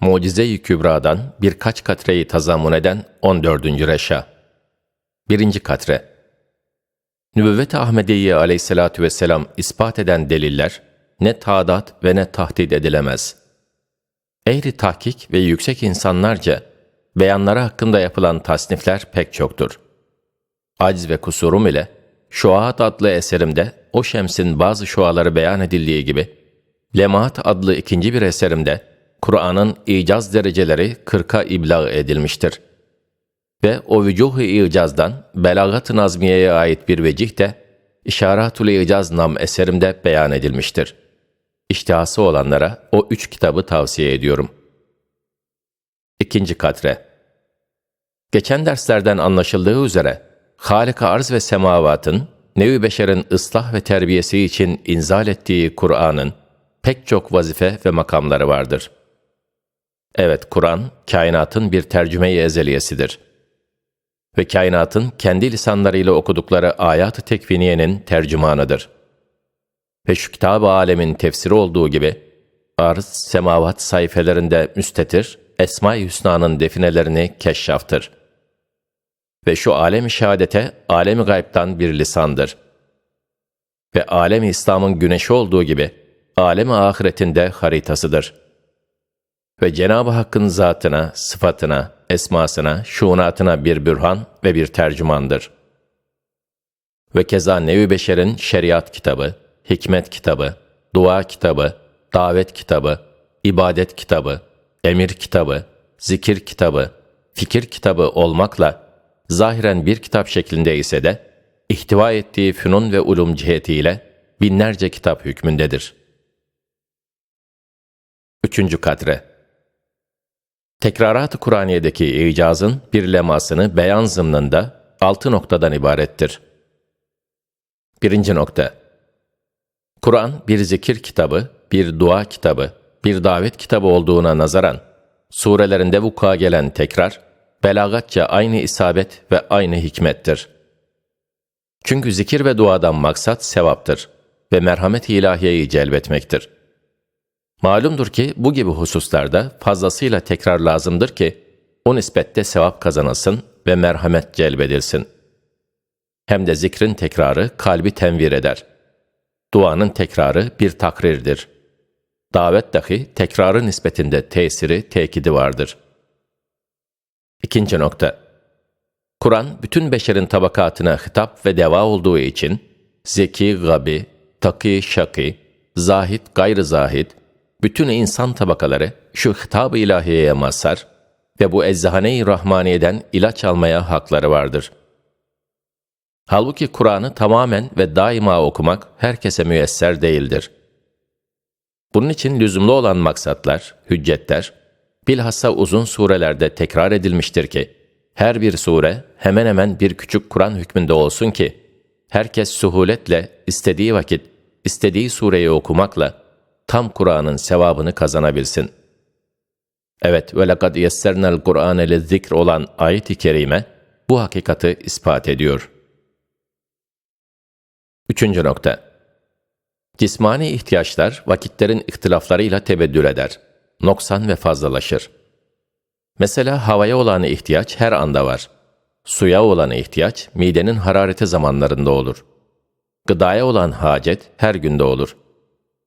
Mucize-i Kübra'dan birkaç katreyi tazammun eden 14. reşa. 1. katre. Nübüvvet-i Ahmediye aleyhissalatu vesselam ispat eden deliller ne taadat ve ne tahdid edilemez. Ehli tahkik ve yüksek insanlarca beyanları hakkında yapılan tasnifler pek çoktur. Aciz ve kusurum ile Şuaat adlı eserimde o şemsin bazı şuaları beyan edildiği gibi, Lemaat adlı ikinci bir eserimde Kur'an'ın icaz dereceleri kırka iblag edilmiştir. Ve o vücuh-u icazdan Belagat-ı Nazmiye'ye ait bir vecih de İşaratul İcaz nam eserimde beyan edilmiştir. İştihası olanlara o üç kitabı tavsiye ediyorum. İkinci katre Geçen derslerden anlaşıldığı üzere, Halik arz ve semavatın, nevi beşerin ıslah ve terbiyesi için inzal ettiği Kur'an'ın pek çok vazife ve makamları vardır. Evet, Kur'an, kainatın bir tercüme-i ezeliyesidir. Ve kainatın kendi lisanlarıyla okudukları ayat-ı tekviniyenin tercümanıdır. Ve şu kitab-ı alemin tefsiri olduğu gibi, arz, semavat sayfelerinde müstetir, Esma-i Hüsna'nın definelerini keşşaftır.'' Ve şu alem-i şehadete, alem-i gaybtan bir lisandır. Ve alem-i İslam'ın güneşi olduğu gibi, alem-i ahiretinde haritasıdır. Ve Cenab-ı Hakk'ın zatına, sıfatına, esmasına, şuunatına bir bürhan ve bir tercümandır. Ve keza Nevi Beşer'in şeriat kitabı, hikmet kitabı, dua kitabı, davet kitabı, ibadet kitabı, emir kitabı, zikir kitabı, fikir kitabı olmakla zahiren bir kitap şeklinde ise de, ihtiva ettiği fünun ve ulum cihetiyle binlerce kitap hükmündedir. Üçüncü kadre Tekrarat-ı Kur'aniye'deki icazın bir lemasını beyan zımnında altı noktadan ibarettir. Birinci nokta Kur'an bir zikir kitabı, bir dua kitabı, bir davet kitabı olduğuna nazaran, surelerinde vuku'a gelen tekrar, belagatça aynı isabet ve aynı hikmettir. Çünkü zikir ve duadan maksat sevaptır ve merhamet-i ilahiyeyi celbetmektir. Malumdur ki bu gibi hususlarda fazlasıyla tekrar lazımdır ki o nispette sevap kazanılsın ve merhamet celbedilsin. Hem de zikrin tekrarı kalbi tenvir eder. Duanın tekrarı bir takrirdir. Davet dahi tekrarı nispetinde tesiri, tekidi vardır.'' İkinci nokta. Kur'an bütün beşerin tabakatına hitap ve deva olduğu için zeki, gabi, taki, şaki, zahit, gayrı zahit, bütün insan tabakaları şu hitab-ı ilahiyeye mazhar ve bu eczahane-i rahmaniyeden ilaç almaya hakları vardır. Halbuki Kur'an'ı tamamen ve daima okumak herkese müyesser değildir. Bunun için lüzumlu olan maksatlar, hüccetler, bilhassa uzun surelerde tekrar edilmiştir ki, her bir sure hemen hemen bir küçük Kur'an hükmünde olsun ki, herkes suhuletle istediği vakit, istediği sureyi okumakla tam Kur'an'ın sevabını kazanabilsin. Evet, ve lekad yessernel Kur'ane zikr olan ayet-i kerime bu hakikati ispat ediyor. Üçüncü nokta. Cismani ihtiyaçlar vakitlerin ihtilaflarıyla tebeddül eder noksan ve fazlalaşır. Mesela havaya olan ihtiyaç her anda var. Suya olan ihtiyaç midenin harareti zamanlarında olur. Gıdaya olan hacet her günde olur.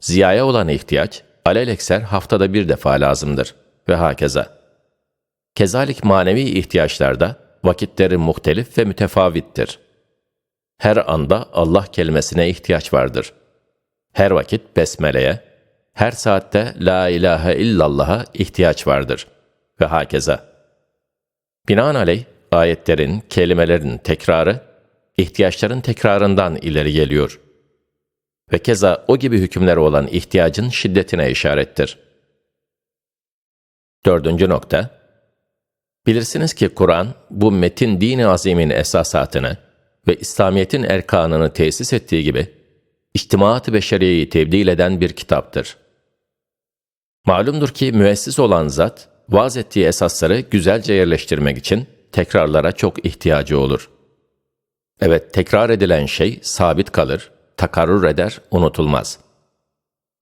Ziyaya olan ihtiyaç alelekser haftada bir defa lazımdır ve hakeza. Kezalik manevi ihtiyaçlarda vakitleri muhtelif ve mütefavittir. Her anda Allah kelimesine ihtiyaç vardır. Her vakit besmeleye, her saatte la ilahe illallah'a ihtiyaç vardır ve hakeza. Binaenaleyh ayetlerin, kelimelerin tekrarı, ihtiyaçların tekrarından ileri geliyor. Ve keza o gibi hükümlere olan ihtiyacın şiddetine işarettir. Dördüncü nokta, Bilirsiniz ki Kur'an, bu metin dini azimin esasatını ve İslamiyet'in erkanını tesis ettiği gibi, içtimaat-ı beşeriyeyi tebdil eden bir kitaptır.'' Malumdur ki müessis olan zat, vaaz ettiği esasları güzelce yerleştirmek için tekrarlara çok ihtiyacı olur. Evet, tekrar edilen şey sabit kalır, takarrur eder, unutulmaz.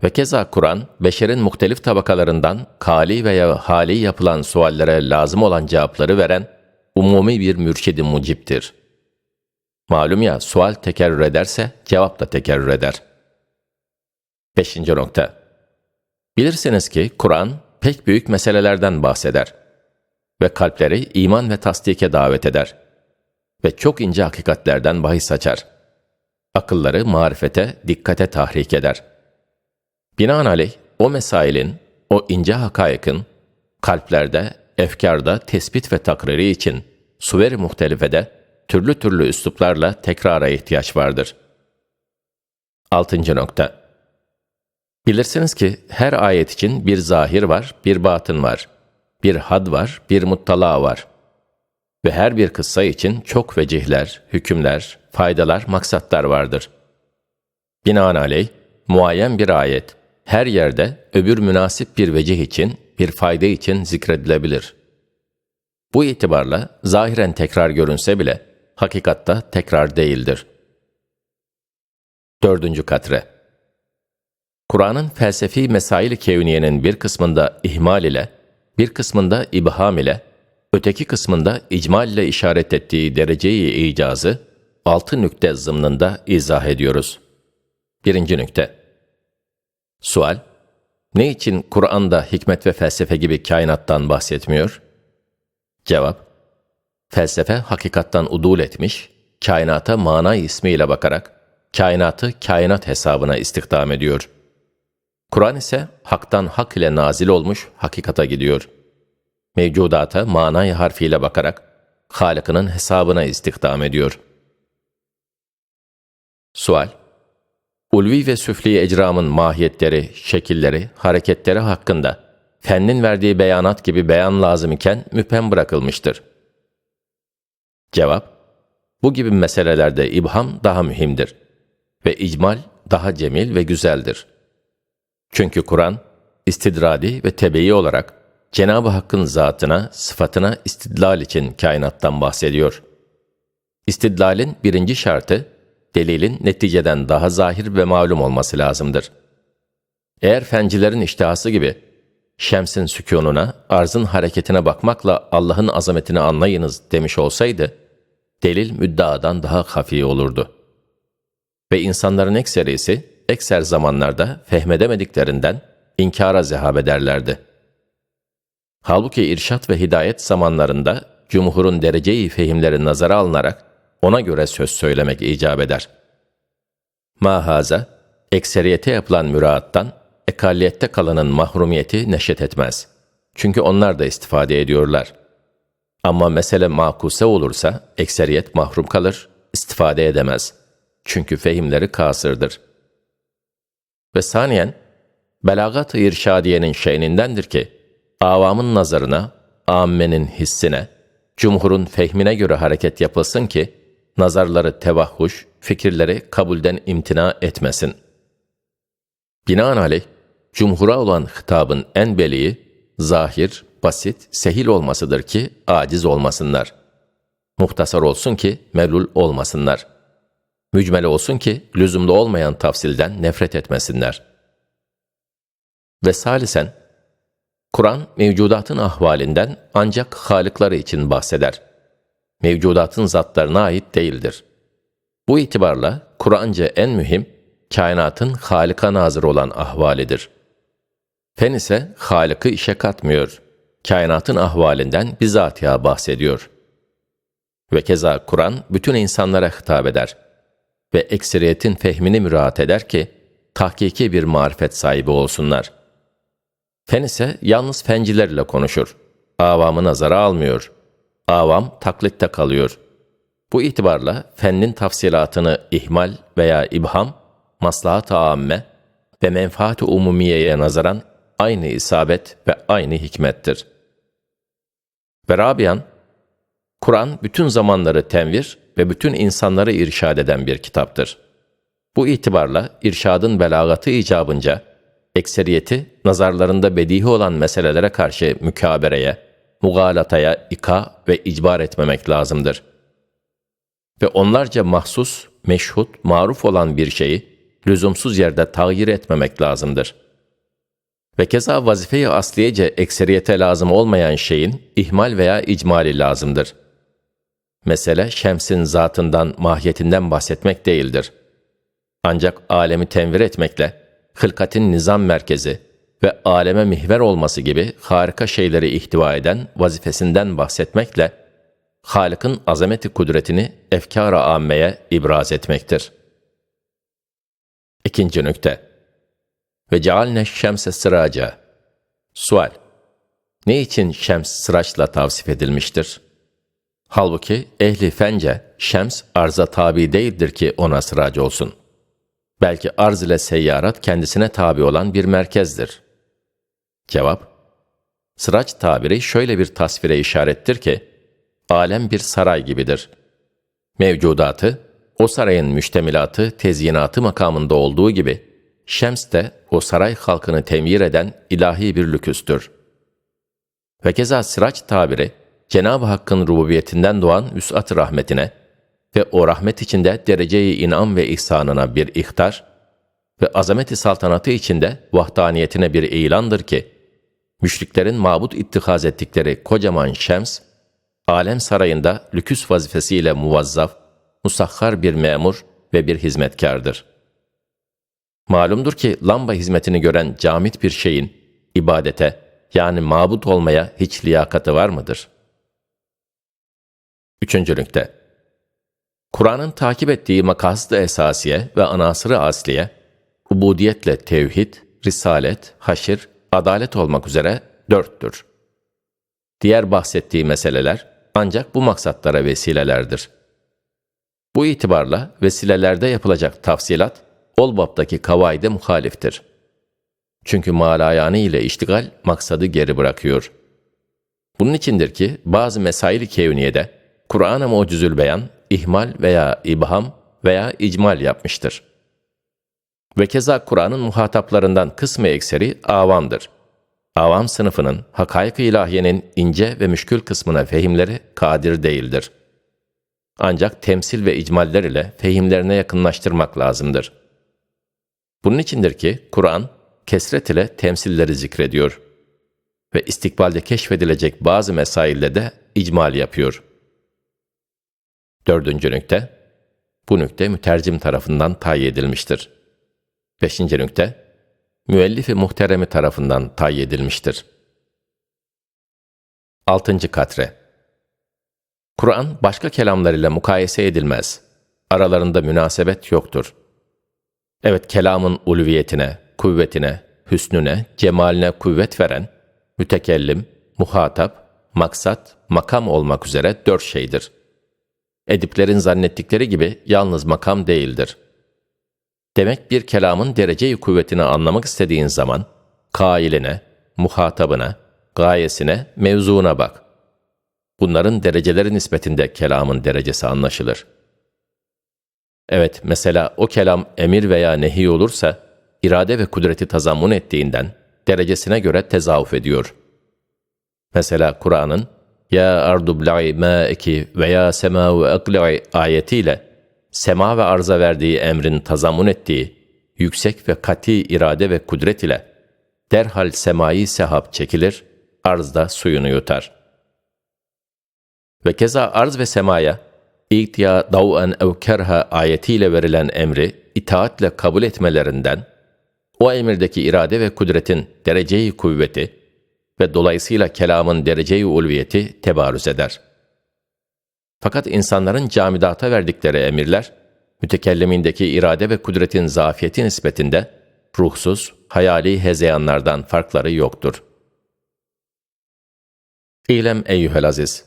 Ve keza Kur'an, beşerin muhtelif tabakalarından kali veya hali yapılan suallere lazım olan cevapları veren umumi bir mürşidi muciptir. Malum ya sual tekerrür ederse cevap da tekerrür eder. Beşinci nokta. Bilirsiniz ki Kur'an pek büyük meselelerden bahseder ve kalpleri iman ve tasdike davet eder ve çok ince hakikatlerden bahis açar. Akılları marifete, dikkate tahrik eder. Binaenaleyh o mesailin, o ince hakayıkın kalplerde, efkarda tespit ve takriri için suveri muhtelifede türlü türlü üsluplarla tekrara ihtiyaç vardır. Altıncı nokta. Bilirsiniz ki her ayet için bir zahir var, bir batın var. Bir had var, bir muttala var. Ve her bir kıssa için çok vecihler, hükümler, faydalar, maksatlar vardır. Binaenaleyh, muayyen bir ayet, her yerde öbür münasip bir vecih için, bir fayda için zikredilebilir. Bu itibarla zahiren tekrar görünse bile, hakikatta tekrar değildir. Dördüncü katre Kur'an'ın felsefi mesail-i kevniyenin bir kısmında ihmal ile, bir kısmında ibham ile, öteki kısmında icmal ile işaret ettiği dereceyi icazı, altı nükte zımnında izah ediyoruz. Birinci nükte. Sual, ne için Kur'an'da hikmet ve felsefe gibi kainattan bahsetmiyor? Cevap, felsefe hakikattan udul etmiş, kainata mana ismiyle bakarak, kainatı kainat hesabına istihdam ediyor.'' Kur'an ise haktan hak ile nazil olmuş hakikata gidiyor. Mevcudata manayı harfiyle bakarak Halık'ının hesabına istihdam ediyor. Sual Ulvi ve süfli ecramın mahiyetleri, şekilleri, hareketleri hakkında fennin verdiği beyanat gibi beyan lazım iken müphem bırakılmıştır. Cevap Bu gibi meselelerde ibham daha mühimdir ve icmal daha cemil ve güzeldir.'' Çünkü Kur'an, istidradi ve tebeyi olarak Cenab-ı Hakk'ın zatına, sıfatına istidlal için kainattan bahsediyor. İstidlalin birinci şartı, delilin neticeden daha zahir ve malum olması lazımdır. Eğer fencilerin iştihası gibi, şemsin sükununa, arzın hareketine bakmakla Allah'ın azametini anlayınız demiş olsaydı, delil müddadan daha hafi olurdu. Ve insanların ekserisi, ekser zamanlarda fehmedemediklerinden inkara zehab ederlerdi. Halbuki irşat ve hidayet zamanlarında cumhurun dereceyi fehimleri nazara alınarak ona göre söz söylemek icap eder. Mahaza, ekseriyete yapılan müraattan ekalliyette kalanın mahrumiyeti neşet etmez. Çünkü onlar da istifade ediyorlar. Ama mesele makuse olursa ekseriyet mahrum kalır, istifade edemez. Çünkü fehimleri kasırdır.'' Ve saniyen, belagat-ı irşadiyenin şeynindendir ki, avamın nazarına, ammenin hissine, cumhurun fehmine göre hareket yapılsın ki, nazarları tevahhuş, fikirleri kabulden imtina etmesin. Binaenaleyh, cumhura olan hitabın en beliği, zahir, basit, sehil olmasıdır ki aciz olmasınlar. Muhtasar olsun ki melul olmasınlar.'' Mücmel olsun ki lüzumlu olmayan tafsilden nefret etmesinler. Ve salisen, Kur'an mevcudatın ahvalinden ancak halıkları için bahseder. Mevcudatın zatlarına ait değildir. Bu itibarla Kur'anca en mühim, kainatın Halık'a nazır olan ahvalidir. Fen ise Halık'ı işe katmıyor, kainatın ahvalinden bizatiha bahsediyor. Ve keza Kur'an bütün insanlara hitap eder.'' ve ekseriyetin fehmini müraat eder ki, tahkiki bir marifet sahibi olsunlar. Fen ise yalnız fencilerle konuşur. Avamı nazara almıyor. Avam taklitte kalıyor. Bu itibarla fennin tafsilatını ihmal veya ibham, maslahat-ı ve menfaat-ı umumiyeye nazaran aynı isabet ve aynı hikmettir. Ve Rabian, Kur'an bütün zamanları tenvir ve bütün insanları irşad eden bir kitaptır. Bu itibarla irşadın belagatı icabınca, ekseriyeti nazarlarında bedihi olan meselelere karşı mükabereye, mugalataya ika ve icbar etmemek lazımdır. Ve onlarca mahsus, meşhut, maruf olan bir şeyi, lüzumsuz yerde tağyir etmemek lazımdır. Ve keza vazife-i asliyece ekseriyete lazım olmayan şeyin ihmal veya icmali lazımdır. Mesele şemsin zatından, mahiyetinden bahsetmek değildir. Ancak alemi tenvir etmekle, hılkatin nizam merkezi ve aleme mihver olması gibi harika şeyleri ihtiva eden vazifesinden bahsetmekle, Halık'ın azameti kudretini efkar-ı ammeye ibraz etmektir. İkinci nükte. Ve cealne şemse sıraca. Sual. Ne için şems sıraçla tavsif edilmiştir? Halbuki ehli fence şems arza tabi değildir ki ona sıracı olsun. Belki arz ile seyyarat kendisine tabi olan bir merkezdir. Cevap. Sıraç tabiri şöyle bir tasvire işarettir ki, alem bir saray gibidir. Mevcudatı, o sarayın müştemilatı, tezyinatı makamında olduğu gibi, Şems de o saray halkını temyir eden ilahi bir lüküstür. Ve keza sıraç tabiri, Cenab-ı Hakk'ın rububiyetinden doğan üsat rahmetine ve o rahmet içinde dereceyi inam ve ihsanına bir ihtar ve azameti saltanatı içinde vahdaniyetine bir ilandır ki, müşriklerin mabut ittihaz ettikleri kocaman şems, alem sarayında lüküs vazifesiyle muvazzaf, musahhar bir memur ve bir hizmetkardır. Malumdur ki lamba hizmetini gören camit bir şeyin ibadete yani mabut olmaya hiç liyakati var mıdır? Üçüncü nükte. Kur'an'ın takip ettiği makasıd esasiye ve anasırı asliye, ubudiyetle tevhid, risalet, haşir, adalet olmak üzere dörttür. Diğer bahsettiği meseleler ancak bu maksatlara vesilelerdir. Bu itibarla vesilelerde yapılacak tafsilat, Olbap'taki kavaide muhaliftir. Çünkü malayani ile iştigal maksadı geri bırakıyor. Bunun içindir ki bazı mesail-i kevniyede Kur'an-ı Mucizül Beyan ihmal veya ibham veya icmal yapmıştır. Ve keza Kur'an'ın muhataplarından kısmı ekseri avamdır. Avam sınıfının hakaik-ı ilahiyenin ince ve müşkül kısmına fehimleri kadir değildir. Ancak temsil ve icmaller ile fehimlerine yakınlaştırmak lazımdır. Bunun içindir ki Kur'an kesret ile temsilleri zikrediyor ve istikbalde keşfedilecek bazı mesailde de icmal yapıyor. Dördüncü nükte, bu nükte mütercim tarafından tayi edilmiştir. Beşinci nükte, müellifi muhteremi tarafından tayi edilmiştir. Altıncı katre Kur'an başka kelamlar ile mukayese edilmez. Aralarında münasebet yoktur. Evet kelamın ulviyetine, kuvvetine, hüsnüne, cemaline kuvvet veren, mütekellim, muhatap, maksat, makam olmak üzere dört şeydir. Ediplerin zannettikleri gibi yalnız makam değildir. Demek bir kelamın dereceyi kuvvetini anlamak istediğin zaman, kailine, muhatabına, gayesine, mevzuuna bak. Bunların dereceleri nispetinde kelamın derecesi anlaşılır. Evet, mesela o kelam emir veya nehi olursa, irade ve kudreti tazammun ettiğinden, derecesine göre tezavuf ediyor. Mesela Kur'an'ın, Ya ardu bla'i ma'eki veya semâ ve akli'i ayetiyle, sema ve arza verdiği emrin tazammun ettiği, yüksek ve kati irade ve kudret ile, derhal semayı sehap çekilir, arzda suyunu yutar. Ve keza arz ve semaya, İ'tiya dav'en ev kerha ayetiyle verilen emri itaatle kabul etmelerinden, o emirdeki irade ve kudretin dereceyi kuvveti ve dolayısıyla kelamın dereceyi ulviyeti tebarüz eder. Fakat insanların camidata verdikleri emirler, mütekellimindeki irade ve kudretin zafiyeti nispetinde ruhsuz, hayali hezeyanlardan farkları yoktur. İlem eyyühel aziz,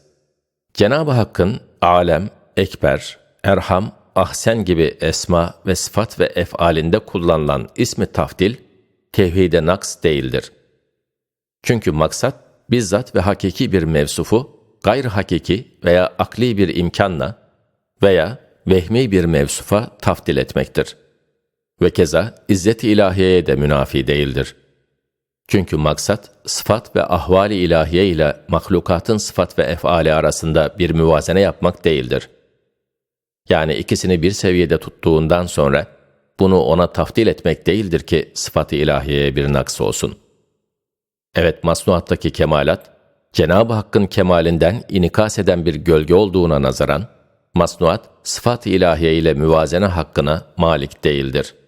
Cenab-ı Hakk'ın alem, ekber, erham, ahsen gibi esma ve sıfat ve efalinde kullanılan ismi tafdil, tevhide naks değildir. Çünkü maksat, bizzat ve hakiki bir mevsufu, gayr hakiki veya akli bir imkanla veya vehmi bir mevsufa tafdil etmektir. Ve keza izzet-i ilahiyeye de münafi değildir. Çünkü maksat, sıfat ve ahvali ilahiye ile mahlukatın sıfat ve efali arasında bir müvazene yapmak değildir.'' yani ikisini bir seviyede tuttuğundan sonra bunu ona taftil etmek değildir ki sıfat-ı ilahiyeye bir naks olsun. Evet masnuattaki kemalat, Cenab-ı Hakk'ın kemalinden inikas eden bir gölge olduğuna nazaran, masnuat sıfat-ı ilahiye ile müvazene hakkına malik değildir.''